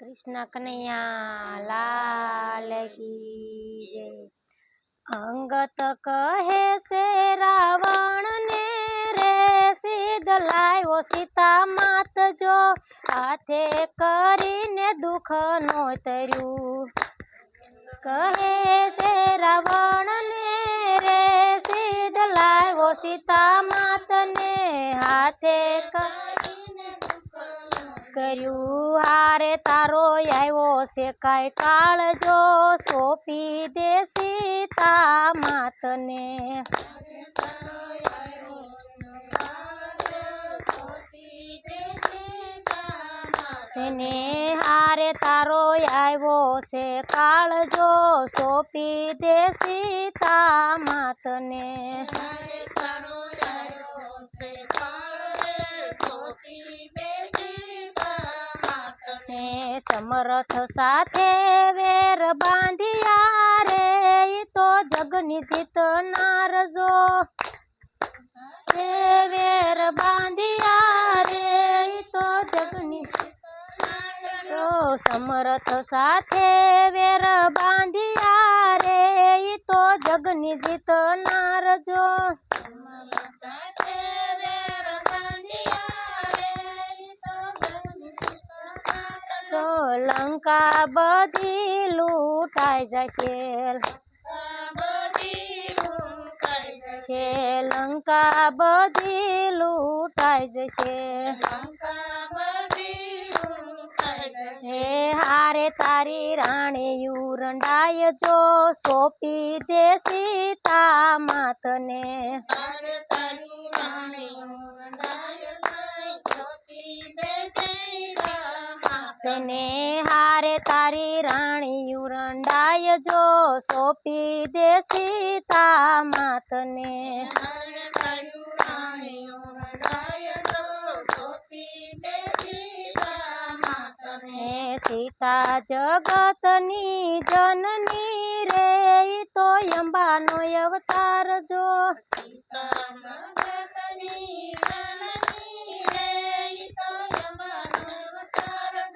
કૃષ્ણ કનૈયા લાલ કી જય અંગત કહે છે રાવણ ને રે સીધ લાવ્યો સીતા માત જો હાથે કરીને દુઃખ નો તર્યું કહે છે રાવણ ને રે સીધ લાવ્યો સીતા માત ને હાથે કરીને કર્યું. હારે તારો આવ્યો છે કાંઈ કાળજો. સોંપી દે સીતા માતને. તેને હારે તારો આવ્યો છે કાળજો. સોંપી દે સીતા માતને. સમરથ સાથે વેર બાંધિયા રે ઈ તો જગની જીતનાર જો રે વેર બાંધિયા રે ઈ તો જગની તો સમરથ સાથે વેર બાંધિયા રે ઈ તો જગની જીતનાર જો સોલંકા બધી લૂંટાઈ જશે છે લંકા બધી લૂંટાઈ જશે હે હારે તારી રાણી યુરંડાય જો સોંપી દે સીતા માતને તેને હારે તારી રાણી યુરંડાય જો સોંપી દે સીતા માતને હે સીતા જગતની જનની રે ઈ તો અંબાનો અવતાર જો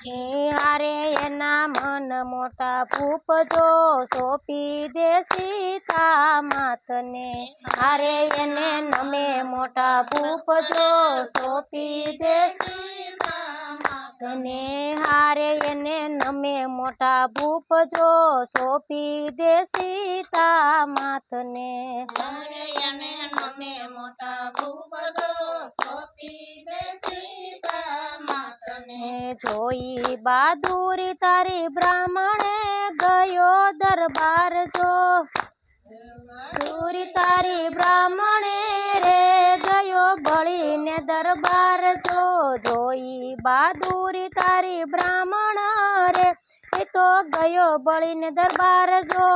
હે હારે એના મન મોટા ભૂપજો સોંપી દે સીતા માતને હારે એને નમે મોટા ભૂપજો સોંપી દે તને હારે એને નમે મોટા ભૂપજો સોંપી દે સીતા માતને ને જોઈ બહાદુરી તારી બ્રાહ્મણે ગયો દરબાર જો. ચોરી તારી બ્રાહ્મણે રે ગયો બળીને દરબાર જો. જોઈ બહાદુરી તારી બ્રાહ્મણ રે, એ તો ગયો બળીને દરબાર જો.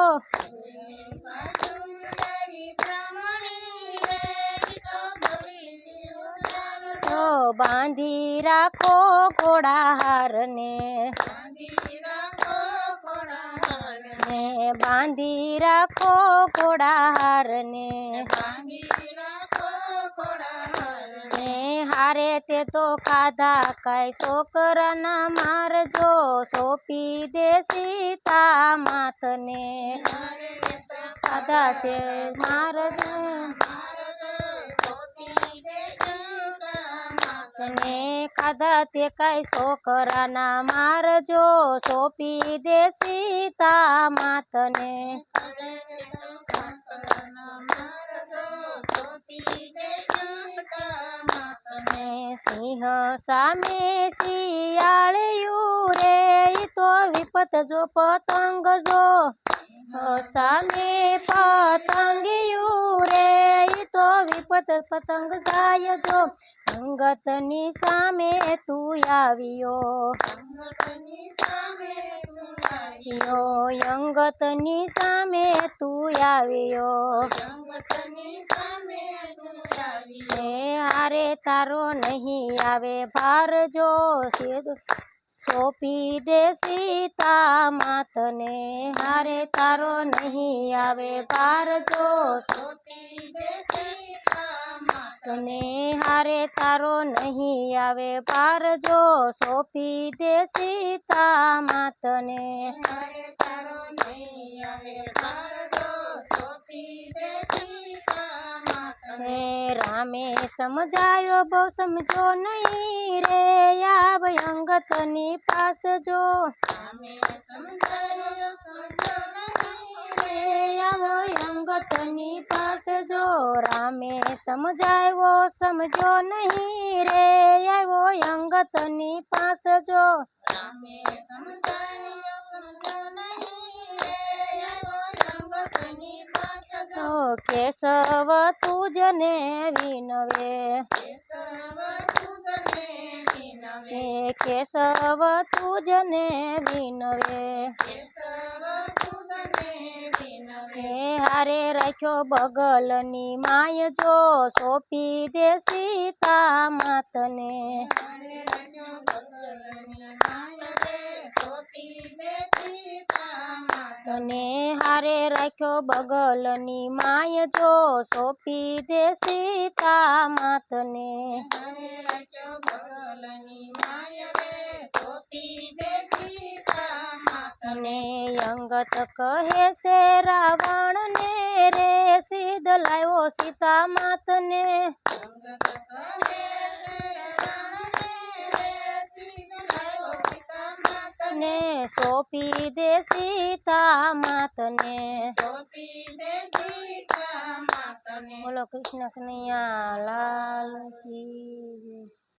તો બાંધી રાખો ઘોડા હારને ને બાંધી રાખો ઘોડા હારને ને હારે તે તો ખાધા કાંઈ છોકરાના મારજો સોંપી દે સીતા માતને ખાધા છે મારજે ખાધા તે કાંઈ છોકરાના મારજો સોંપી દે સીતા માતને. સિંહ સામે શિયાળિયું રે તો વિપત જો પતંગ જો. સામે પતંગિયું તો વિપત પતંગ જાય જો અંગતની સામે તું આવ્યો. યો અંગતની સામે તું આવ્યો. હારે તારો નહીં આવે ભાર જો. સોંપી દે સીતા માતને હારે તારો નહીં આવે ભાર જો સોતી દે સીતા માત તને હારે તારો નહીં આવે પાર જો સોંપી દે સીતા માતને મારે તારો નહીં આવે ભારતો સોતી દે સીતા માતને હે રામે સમજાયો બહુ સમજો નહીં રે આવ અંગતની પાસ જો અમે સમજાયો સમજો નહીં રે રે આવો અંગતની પાસ જો રામે સમજાવ્યો સમજો નહીં રે આવ્યો અંગતની પાસ જો રામે સમજાયો સમજો નહીં રે આવ્યો અંગતની પાસે જો ઓ કેશવ તુજને વિનવે કેશવ તુદને વિનવે એ કેશવ તુજને વિનવે કેશવ તુદને વિનવે એ હારે રાખ્યો બગલની માય જો સોંપી દે સીતા માતને મારે રાખ્યો બગલની માય રે સોટી દે સીતા માત તને હારે રાખ્યો બગલની માય જો સોંપી દે સીતા માતને મારે રાખ્યો બગલની અંગત કહે છે રાવણ ને રે સિદ્ધ લાવ્યો સીતા માતને અંગત કહે છે રણને રે સીધ લાવ્યો સીતા માતને ને સોંપી દે સીતા માતને સોટી દે સીતા માતને બોલો કૃષ્ણ કનૈયા લાલ કી જય.